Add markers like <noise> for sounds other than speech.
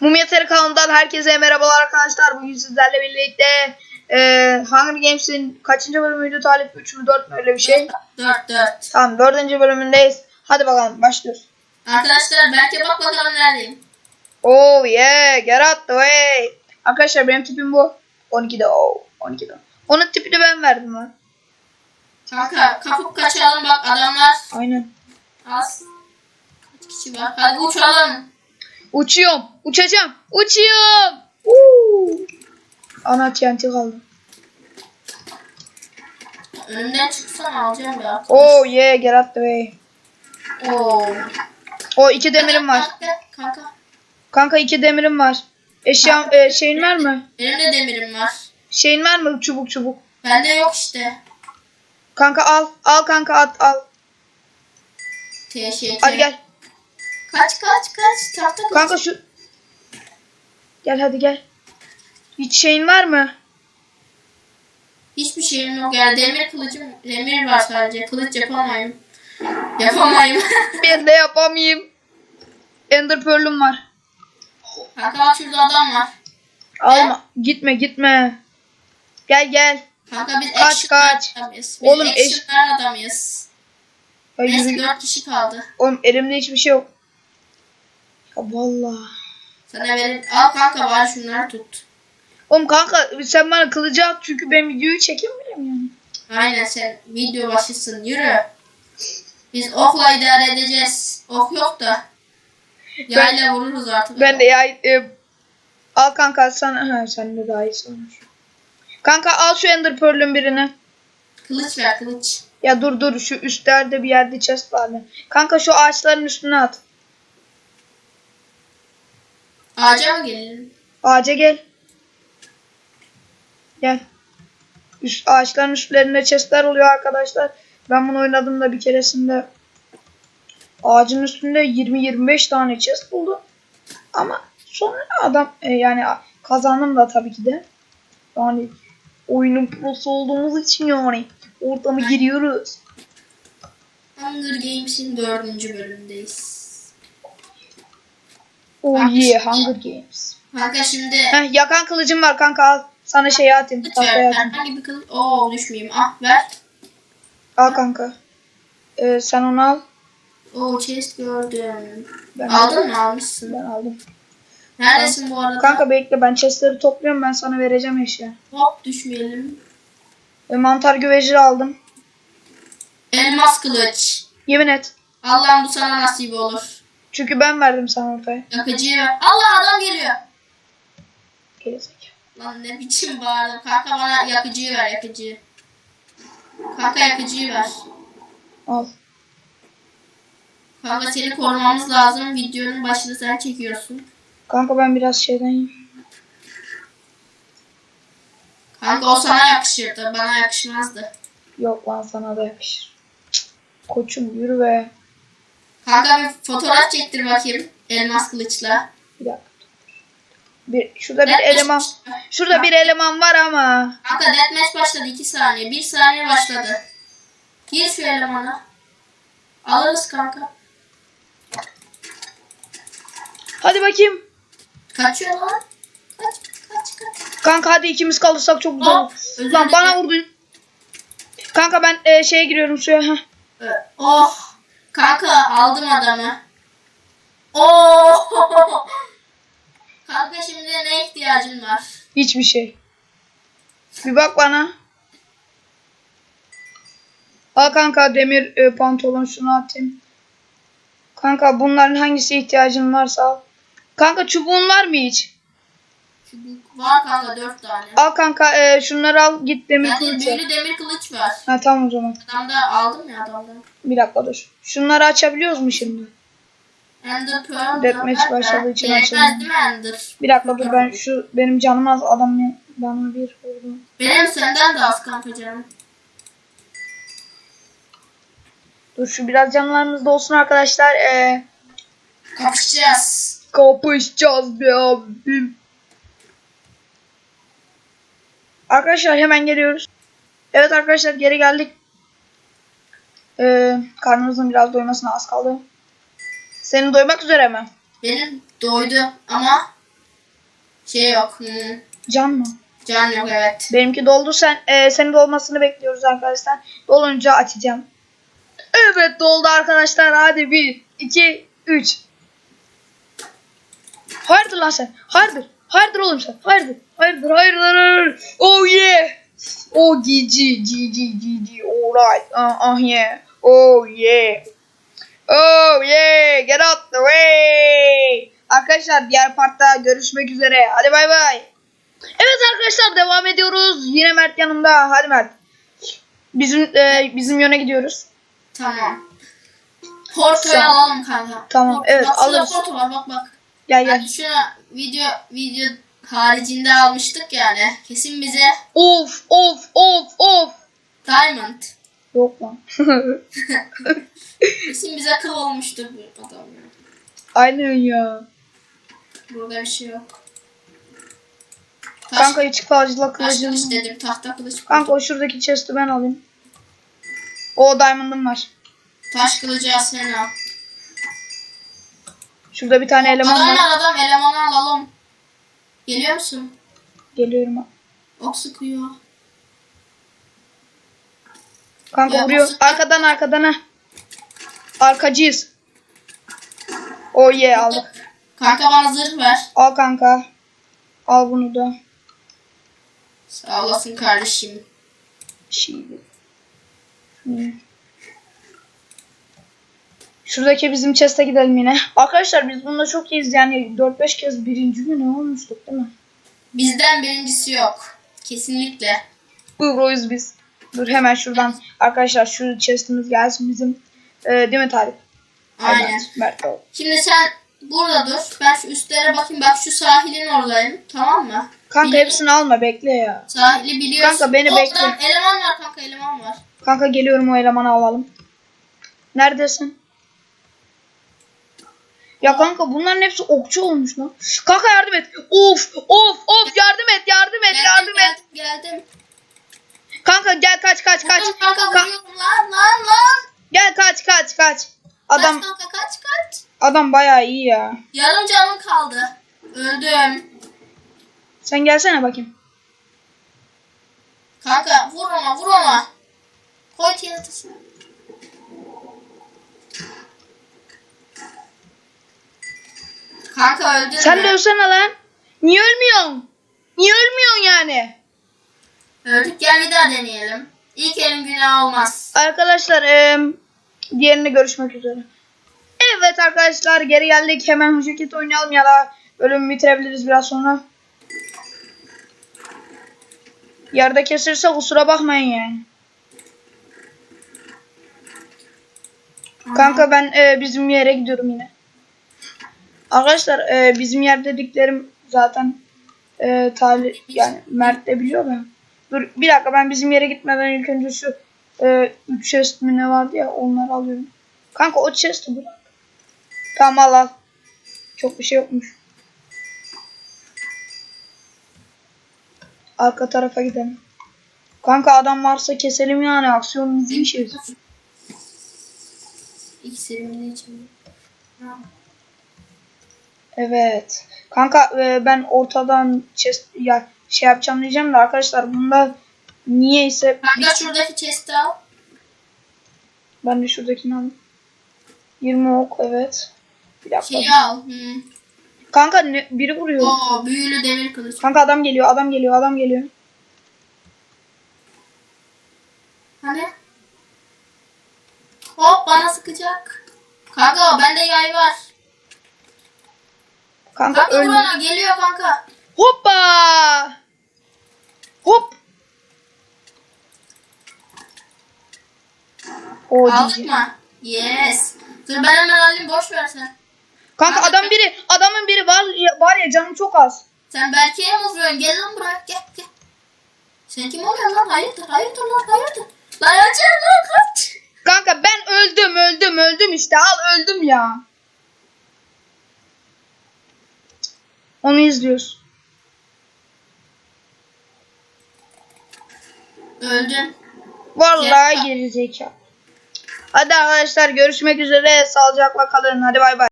Mumya kanalından herkese merhabalar arkadaşlar. Bugün sizlerle birlikte e, Hunger Games'in kaçıncı bölümüydü Talip? 3 mü 4 mü öyle bir şey? 4 4. Tamam dördüncü bölümündeyiz. Hadi bakalım başlıyoruz. Arkadaşlar belki bak bakalım neredeyim. Oh yeah get out the way. Arkadaşlar benim tipim bu. 12'de oh 12'de. Onun tipini ben verdim lan. Kanka kapıp kaçalım bak adamlar Aynen. az. Kaç kişi var? Hadi uçalım. Uçuyorum. Uçacağım. Uçuyorum. Woo. Ana TNT kaldı. Önümden çıksana alacağım ya. Oh yeah get out the way. Oo. O iki demirim var. Kanka, Kanka. Kanka iki demirim var. Eşyam e, şeyin var mı? Benim de demirim var. Şeyin var mı çubuk çubuk? Bende yok işte. Kanka al. Al kanka at al. Teşekkür. Hadi gel. Kaç kaç kaç. Tahta kaç. Kanka şu. Gel hadi gel. Hiç şeyin var mı? Hiçbir şeyim yok yani demir kılıcım demir var sadece kılıç yapamayım. Yapamayım. <laughs> Ben de yapamayayım. Ender Pearl'üm var. Kanka bak şurada adam var. Alma. Gitme gitme. Gel gel. Kanka biz Kaç, kaç. adamıyız. Biz Oğlum, eş- adamıyız. Ya Neyse yürü. 4 kişi kaldı. Oğlum elimde hiçbir şey yok. Ya vallahi. Sana verin. Al kanka var şunları tut. Oğlum kanka sen bana kılıcı at çünkü ben videoyu çekemiyorum yani. Aynen sen video başlasın yürü. Biz okla idare edeceğiz. Ok yok da. Yayla vururuz artık. Ben de ya e, al kanka sana ha sen de daha iyi olmuş. Kanka al şu Ender Pearl'ün birini. Kılıç ver kılıç. Ya dur dur şu üstlerde bir yerde chest var. lan. Kanka şu ağaçların üstüne at. Ağaca mı gelelim? Ağaca gel. Gel. Üst, ağaçların üstlerinde chestler oluyor arkadaşlar. Ben bunu oynadığımda bir keresinde ağacın üstünde 20-25 tane chest buldum. Ama sonra adam e, yani kazandım da tabii ki de. Yani oyunun prosu olduğumuz için yani ortamı giriyoruz. Hunger Games'in dördüncü bölümündeyiz. Oh yeah. Hunger Games. Kanka şimdi Heh, yakan kılıcım var kanka al. Sana şey atayım. kılıç ver. Herhangi bir kılıç. Oo düşmeyeyim. Ah ver. Al kanka. Ee, sen onu al. Oo chest gördüm. Ben Aldın mı? Almışsın. Ben aldım. Neredesin bu arada? Kanka bekle ben chestleri topluyorum ben sana vereceğim eşya. Hop düşmeyelim. Ve mantar güveci aldım. Elmas kılıç. Yemin et. Allah'ım bu sana nasip olur. Çünkü ben verdim sana ortaya. Yakıcıyı ver. Allah adam geliyor. Gerizekalı. Lan ne biçim bağırdım. Kanka bana yakıcıyı ver yakıcıyı. Kanka yakıcıyı ver. Al. Kanka seni korumamız lazım. Videonun başını sen çekiyorsun. Kanka ben biraz şeyden. Kanka o sana yakışırdı. Bana yakışmazdı. Yok lan sana da yakışır. Koçum yürü be. Kanka bir fotoğraf çektir bakayım. Elmas kılıçla. Bir dakika. Bir, şurada bir eleman. Şurada bir eleman var ama. Kanka deathmatch başladı 2 saniye. 1 saniye başladı. Gir şu elemana. Alırız kanka. Hadi bakayım. Kaçıyor lan. Kaç kaç kaç. Kanka hadi ikimiz kalırsak çok güzel. olur. Özür Lan bana vurdun. Kanka ben e, şeye giriyorum suya. Heh. Ee, Oh. Kanka aldım adamı. Oh. <laughs> Kanka şimdi ne ihtiyacın var? Hiçbir şey. Bir bak bana. Al kanka demir e, pantolon şunu atayım. Kanka bunların hangisi ihtiyacın varsa al. Kanka çubuğun var mı hiç? Çubuk var kanka 4 tane. Al kanka e, şunları al git demir Bende kılıç büyülü demir kılıç var. Ha tamam o zaman. Adamda aldım ya adamdan. Bir dakika dur. Şunları açabiliyoruz mu şimdi? Ender Pearl. Deathmatch başladığı için açalım. değil mi Ender? Bir dakika dur ben şu benim canım az adam ne- bana bir vurdu. Benim senden de az kanka canım. Dur şu biraz canlarımız da olsun arkadaşlar. E, Kapışacağız. Kapışacağız be abim. Arkadaşlar hemen geliyoruz. Evet arkadaşlar geri geldik. Ee, karnımızın biraz doymasına az kaldı. Senin doymak üzere mi? Benim doydu ama Şey yok. Hmm. Can mı? Can yok evet. Benimki doldu. Sen e, senin dolmasını bekliyoruz arkadaşlar. Dolunca açacağım. Evet doldu arkadaşlar. Hadi 1 2 3. Hayırdır lan sen? Hayırdır? Hayırdır oğlum sen? Hayırdır? Hayırdır? Hayırdır? hayırdır. Oh yeah. Oh GG GG GG. Alright. Ah ah yeah. Oh yeah. Oh yeah. Get out the way. Arkadaşlar diğer partta görüşmek üzere. Hadi bay bay. Evet arkadaşlar devam ediyoruz. Yine Mert yanımda. Hadi Mert. Bizim e, bizim yöne gidiyoruz. Tamam. Portoyu alalım kanka. Tamam, Porto- evet, alırız. Porto var bak bak. Gel gel. Yani şuna video video haricinde almıştık yani. Kesin bize Of of of of. diamond. Yok lan. <laughs> Kesin bize kıl olmuştur bu adam. ya. Aynen ya. Burada bir şey yok. Taş, Kanka falcıla taş kılıcım. kılıç dedim tahta kılıç. Kanka o şuradaki chest'i ben alayım. O diamond'ım var. Taş kılıcı al sen al. Şurada bir tane eleman Adam var. adam elemanı alalım. Geliyor musun? Geliyorum. Ok sıkıyor. Kanka Ya, vuruyor. nasıl- Arkadan arkadan ha. Arkacıyız. Oh yeah aldık. Kanka bana zırh ver. Al kanka. Al bunu da. Sağ olasın kardeşim. Şimdi. Hmm. Şuradaki bizim chest'e gidelim yine. Arkadaşlar biz bunda çok iyiyiz yani 4-5 kez birinci ne olmuştuk değil mi? Bizden birincisi yok. Kesinlikle. Buyuruyuz biz. Dur hemen şuradan arkadaşlar şu chest'imiz gelsin bizim. Ee, değil mi Tarık? Aynen. Evet, Mert. Şimdi sen burada dur. Ben şu üstlere bakayım. Bak şu sahilin oradayım. Tamam mı? Kanka Bili- hepsini alma bekle ya. Sahili biliyorsun. Kanka, beni bekle. Eleman var kanka eleman var. Kanka geliyorum o elemanı alalım. Neredesin? Ya kanka bunların hepsi okçu olmuş lan. Kanka yardım et. Of of of yardım et yardım et yardım et. geldim, geldim. Kanka gel kaç kaç kaç. Vurdum kanka Ka- vuruyorum lan lan lan. gel kaç kaç kaç. Adam Kaç kanka kaç kaç. adam bayağı iyi ya. Yarım canım kaldı. Öldüm. Sen gelsene bakayım. Kanka vur ona vur ona. Koy tiyatrosuna. Kanka öldün Sen de ölsene lan. Niye ölmüyorsun? Niye ölmüyorsun yani? Öldük gel bir daha deneyelim. İlk elin günah olmaz. Arkadaşlar eee diğerine görüşmek üzere. Evet arkadaşlar geri geldik. Hemen Hujuket oynayalım ya da bölümü bitirebiliriz biraz sonra. Yerde kesilirse kusura bakmayın yani. Kanka ben eee, bizim yere gidiyorum yine. Arkadaşlar eee, bizim yer dediklerim zaten eee tali yani Mert de biliyor ben. Dur bir dakika ben bizim yere gitmeden ilk önce şu eee üç chest mi ne vardı ya onları alıyorum. Kanka o chest'i bırak. Tamam al al. Çok bir şey yokmuş. Arka tarafa gidelim. Kanka adam varsa keselim yani aksiyonumuz iyi şey. İkisini için. Evet. Kanka e, ben ortadan chest ya şey yapacağım diyeceğim de arkadaşlar bunda niyeyse Kanka şuradaki chest'i al. ben de şuradakini alayım. 20 ok evet. Bir dakika. Şeyi al. Hmm. Kanka ne, biri vuruyor. Oo büyülü demir kılıç. Kanka adam geliyor, adam geliyor, adam geliyor. Hani? Hop bana sıkacak. Kanka bende yay var. Kanka Kanka öl. geliyor kanka. Hoppa! Hop! O Aldık cici. mı? Yes. Dur ben hemen alayım boş ver sen. Kanka adam biri, adamın biri var ya, var ya canım çok az. Sen Berke'ye mi vuruyorsun? Gel lan buraya gel gel. Sen kim oluyorsun lan? Hayırdır hayırdır lan hayırdır. Lan açar lan kaç. Kanka ben öldüm, öldüm, öldüm işte. Al öldüm ya. Onu izliyoruz. Öldün. Vallahi gerizekalı. Hadi arkadaşlar görüşmek üzere. Sağlıcakla kalın. Hadi bay bay.